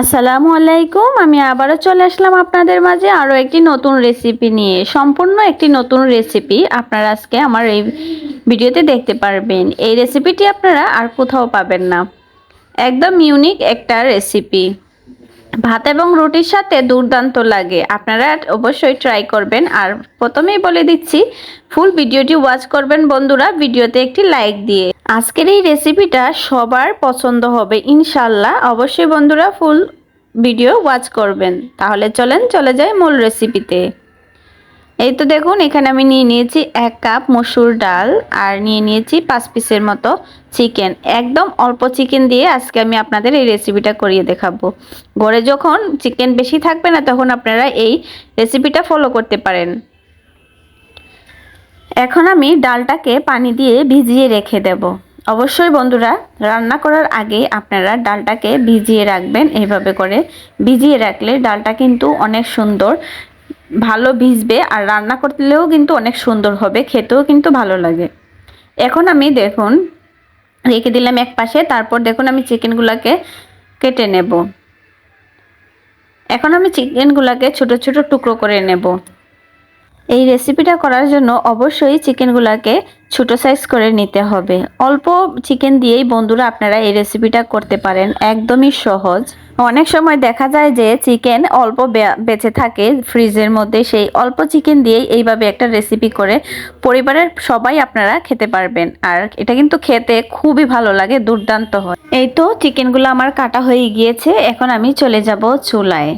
আসসালামু আলাইকুম। আমি আবারও চলে আসলাম আপনাদের মাঝে আরও একটি নতুন রেসিপি নিয়ে। সম্পূর্ণ একটি নতুন রেসিপি আপনারা আজকে আমার এই ভিডিওতে দেখতে পারবেন। এই রেসিপিটি আপনারা আর কোথাও পাবেন না। একদম ইউনিক একটা রেসিপি ভাত এবং রুটির সাথে দুর্দান্ত লাগে। আপনারা অবশ্যই ট্রাই করবেন। আর প্রথমেই বলে দিচ্ছি ফুল ভিডিওটি ওয়াচ করবেন বন্ধুরা, ভিডিওতে একটি লাইক দিয়ে। আজকের এই রেসিপিটা সবার পছন্দ হবে ইনশাল্লাহ অবশ্যই বন্ধুরা ফুল ভিডিও ওয়াচ করবেন। তাহলে চলেন, চলে যাই মূল রেসিপিতে এই তো দেখুন, এখানে আমি নিয়ে নিয়েছি এক কাপ মসুর ডাল আর নিয়ে নিয়েছি পাঁচ পিসের মতো চিকেন। একদম অল্প চিকেন দিয়ে আজকে আমি আপনাদের এই রেসিপিটা করিয়ে দেখাবো। ঘরে যখন চিকেন বেশি থাকবে না, তখন আপনারা এই রেসিপিটা ফলো করতে পারেন। এখন আমি ডালটাকে পানি দিয়ে ভিজিয়ে রেখে দেব। অবশ্যই বন্ধুরা, রান্না করার আগে আপনারা ডালটাকে ভিজিয়ে রাখবেন। এইভাবে করে ভিজিয়ে রাখলে ডালটা কিন্তু অনেক সুন্দর ভালো ভিজবে আর রান্না করলেও কিন্তু অনেক সুন্দর হবে, খেতেও কিন্তু ভালো লাগে। এখন আমি দেখুন, রেখে দিলাম এক পাশে, তারপর দেখুন আমি চিকেনগুলোকে কেটে নেব। এখন আমি চিকেনগুলোকে ছোট ছোট টুকরো করে নেব। এই রেসিপিটা করার জন্য অবশ্যই চিকেনগুলোকে ছোট সাইজ করে নিতে হবে। অল্প চিকেন দিয়েই বন্ধুরা আপনারা এই রেসিপিটা করতে পারেন, একদমই সহজ। অনেক সময় দেখা যায় যে চিকেন অল্প বেঁচে থাকে ফ্রিজের মধ্যে, সেই অল্প চিকেন দিয়েই এইভাবে একটা রেসিপি করে পরিবারের সবাই আপনারা খেতে পারবেন। আর এটা কিন্তু খেতে খুবই ভালো লাগে, দুর্দান্ত হয়। এই তো চিকেনগুলো আমার কাটা হয়ে গিয়েছে, এখন আমি চলে যাব চুলায়।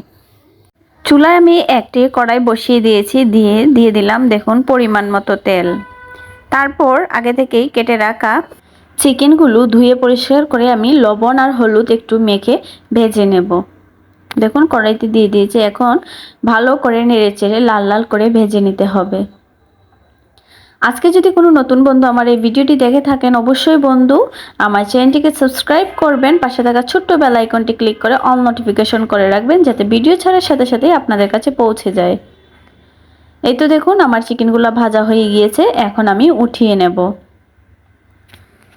চুলায় আমি একটি কড়াই বসিয়ে দিয়েছি, দিয়ে দিয়ে দিলাম দেখুন পরিমাণ মতো তেল। তারপর আগে থেকেই কেটে রাখা চিকেনগুলো ধুয়ে পরিষ্কার করে আমি লবণ আর হলুদ একটু মেখে ভেজে নেব। দেখুন, কড়াইতে দিয়ে দিয়েছি। এখন ভালো করে নেড়ে চেড়ে লাল লাল করে ভেজে নিতে হবে। আজকে যদি কোনো নতুন বন্ধু আমার এই ভিডিওটি দেখে থাকেন, অবশ্যই বন্ধু আমার চ্যানেলটিকে সাবস্ক্রাইব করবেন। পাশে থাকা ছোট্ট বেল আইকনটি ক্লিক করে অল নোটিফিকেশন করে রাখবেন, যাতে ভিডিও ছাড়ার সাথে সাথেই আপনাদের কাছে পৌঁছে যায়। এই তো দেখুন, আমার চিকেনগুলো ভাজা হয়ে গিয়েছে। এখন আমি উঠিয়ে নেব।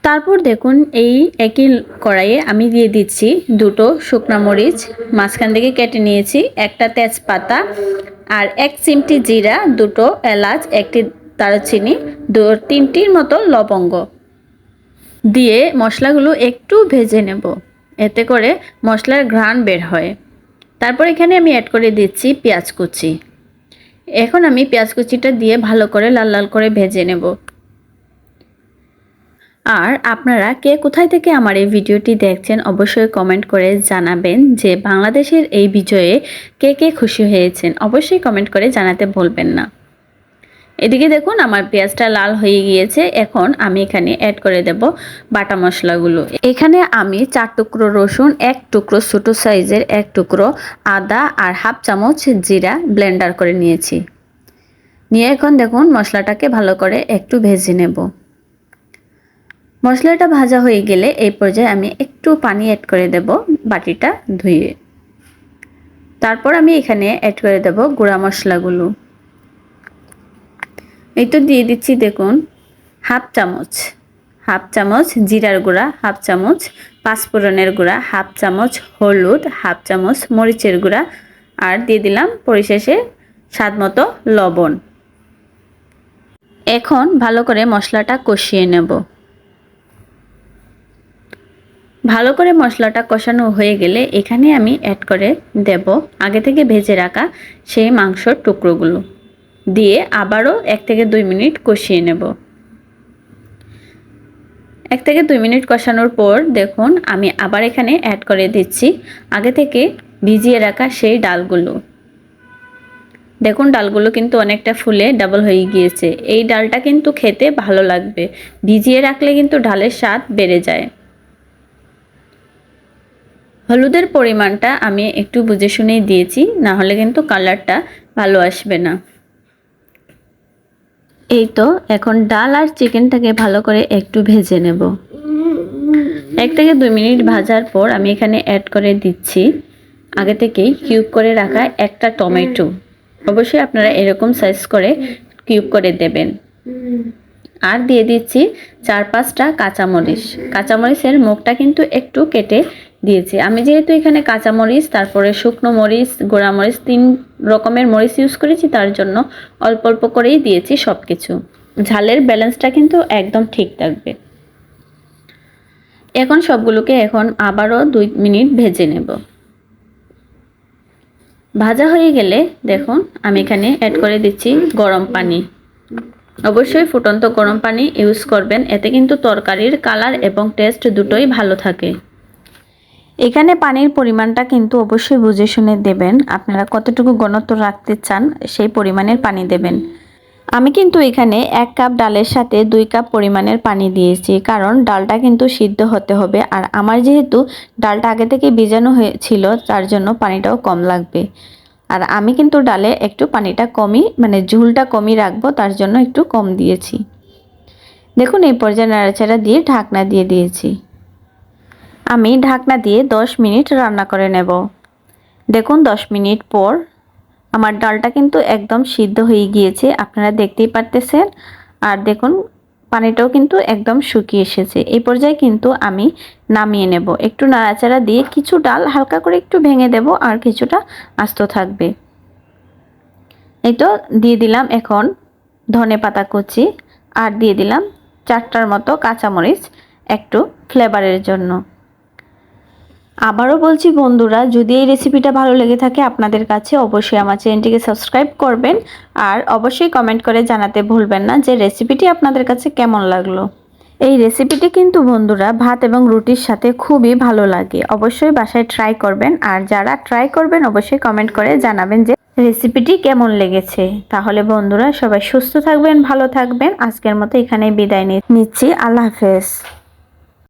তারপর দেখুন এই একই কড়াইয়ে আমি দিয়ে দিচ্ছি দুটো শুকনো মরিচ, মাঝখান থেকে কেটে নিয়েছি একটা তেজপাতা আর এক চিমটি জিরা, দুটো এলাচ, একটি দারুচিনি, দু, তিনটির মতো লবঙ্গ। দিয়ে মশলাগুলো একটু ভেজে নেব, এতে করে মশলার ঘ্রাণ বের হয়। তারপর এখানে আমি অ্যাড করে দিচ্ছি পেঁয়াজ কুচি। এখন আমি পেঁয়াজ কুচিটা দিয়ে ভালো করে লাল লাল করে ভেজে নেব। আর আপনারা কে কোথায় থেকে আমার এই ভিডিওটি দেখছেন অবশ্যই কমেন্ট করে জানাবেন যে বাংলাদেশের এই বিজয়ে কে কে খুশি হয়েছেন অবশ্যই কমেন্ট করে জানাতে ভুলবেন না। এদিকে দেখুন, আমার পেঁয়াজটা লাল হয়ে গিয়েছে। এখন আমি এখানে অ্যাড করে দেব বাটা মশলাগুলো। এখানে আমি চার টুকরো রসুন, এক টুকরো ছোটো সাইজের এক টুকরো আদা আর হাফ চামচ জিরা ব্লেন্ডার করে নিয়েছি। নিয়ে এখন দেখুন, মশলাটাকে ভালো করে একটু ভেজে নেব। মশলাটা ভাজা হয়ে গেলে এই পর্যায়ে আমি একটু পানি অ্যাড করে দেব, বাটিটা ধুয়ে। তারপর আমি এখানে অ্যাড করে দেব গুঁড়া মশলাগুলো। এই তো দিয়ে দিচ্ছি দেখুন, হাফ চামচ হাফ চামচ জিরার গুঁড়া, হাফ চামচ পাঁচফোড়নের গুঁড়া, হাফ চামচ হলুদ, হাফ চামচ মরিচের গুঁড়া আর দিয়ে দিলাম পরিশেষে স্বাদ মতো লবণ। এখন ভালো করে মশলাটা কষিয়ে নেব। ভালো করে মশলাটা কষানো হয়ে গেলে এখানে আমি অ্যাড করে দেব আগে থেকে ভেজে রাখা সেই মাংসর টুকরোগুলো। দিয়ে আবারও এক থেকে দুই মিনিট কষিয়ে নেব। এক থেকে দুই মিনিট কষানোর পর দেখুন আমি আবার এখানে অ্যাড করে দিচ্ছি আগে থেকে ভিজিয়ে রাখা সেই ডালগুলো। দেখুন ডালগুলো কিন্তু অনেকটা ফুলে ডাবল হয়ে গিয়েছে। এই ডালটা কিন্তু খেতে ভালো লাগবে। ভিজিয়ে রাখলে কিন্তু ডালের স্বাদ বেড়ে যায়। হলুদের পরিমাণটা আমি একটু বুঝে শুনেই দিয়েছি, না হলে কিন্তু কালারটা ভালো আসবে না। এই তো, এখন ডাল আর চিকেনটাকে ভালো করে একটু ভেজে নেব। এক থেকে দুই মিনিট ভাজার পর আমি এখানে অ্যাড করে দিচ্ছি। আগে থেকেই কিউব করে রাখা একটা টমেটো। অবশ্যই আপনারা এরকম সাইজ করে কিউব করে দেবেন। আর দিয়ে দিচ্ছি চার পাঁচটা কাঁচামরিচ। কাঁচামরিচের মুখটা কিন্তু একটু কেটে দিয়েছি। আমি যেহেতু এখানে কাঁচা মরিচ, তারপরে শুকনো মরিচ, গোড়া মরিচ, তিন রকমের মরিচ ইউজ করেছি, তার জন্য অল্প অল্প করেই দিয়েছি সব কিছু ঝালের ব্যালেন্সটা কিন্তু একদম ঠিক থাকবে। এখন সবগুলোকে এখন আবারও দুই মিনিট ভেজে নেব। ভাজা হয়ে গেলে দেখুন, আমি এখানে অ্যাড করে দিচ্ছি গরম পানি। অবশ্যই ফুটন্ত গরম পানি ইউজ করবেন, এতে কিন্তু তরকারির কালার এবং টেস্ট দুটোই ভালো থাকে। এখানে পানির পরিমাণটা কিন্তু অবশ্যই বুঝে শুনে দেবেন। আপনারা কতটুকু ঘনত্ব রাখতে চান, সেই পরিমাণের পানি দেবেন। আমি কিন্তু এখানে এক কাপ ডালের সাথে দুই কাপ পরিমাণের পানি দিয়েছি, কারণ ডালটা কিন্তু সিদ্ধ হতে হবে। আর আমার যেহেতু ডালটা আগে থেকে ভিজানো হয়েছিল, তার জন্য পানিটাও কম লাগবে। আর আমি কিন্তু ডালে একটু পানিটা কমই মানে ঝুলটা কমই রাখব, তার জন্য একটু কম দিয়েছি। দেখুন, এই পর্যায়ে নাড়াচাড়া দিয়ে ঢাকনা দিয়ে দিয়েছি। আমি ঢাকনা দিয়ে 10 মিনিট রান্না করে নেব। দেখুন 10 মিনিট পর আমার ডালটা কিন্তু একদম সিদ্ধ হয়ে গিয়েছে, আপনারা দেখতেই পারতেছেন। আর দেখুন, পানিটাও কিন্তু একদম শুকিয়ে এসেছে। এই পর্যায়ে কিন্তু আমি নামিয়ে নেব। একটু নাড়াচাড়া দিয়ে কিছু ডাল হালকা করে একটু ভেঙে দেব আর কিছুটা আস্ত থাকবে। এই তো, দিয়ে দিলাম এখন ধনে পাতা কুচি আর দিয়ে দিলাম চারটার মতো কাঁচামরিচ একটু ফ্লেভারের জন্য। আবারও বলছি বন্ধুরা, যদি এই রেসিপিটা ভালো লেগে থাকে আপনাদের কাছে, অবশ্যই আমার চ্যানেলটিকে সাবস্ক্রাইব করবেন। আর অবশ্যই কমেন্ট করে জানাতে ভুলবেন না যে রেসিপিটি আপনাদের কাছে কেমন লাগল। এই রেসিপিটি কিন্তু বন্ধুরা, ভাত এবং রুটির সাথে খুবই ভালো লাগে। অবশ্যই বাসায় ট্রাই করবেন। আর যারা ট্রাই করবেন, অবশ্যই কমেন্ট করে জানাবেন যে রেসিপিটি কেমন লেগেছে। তাহলে বন্ধুরা, সবাই সুস্থ থাকবেন, ভালো থাকবেন। আজকের মতো এখানে বিদায় নিচ্ছি। আল্লাহ হাফেজ।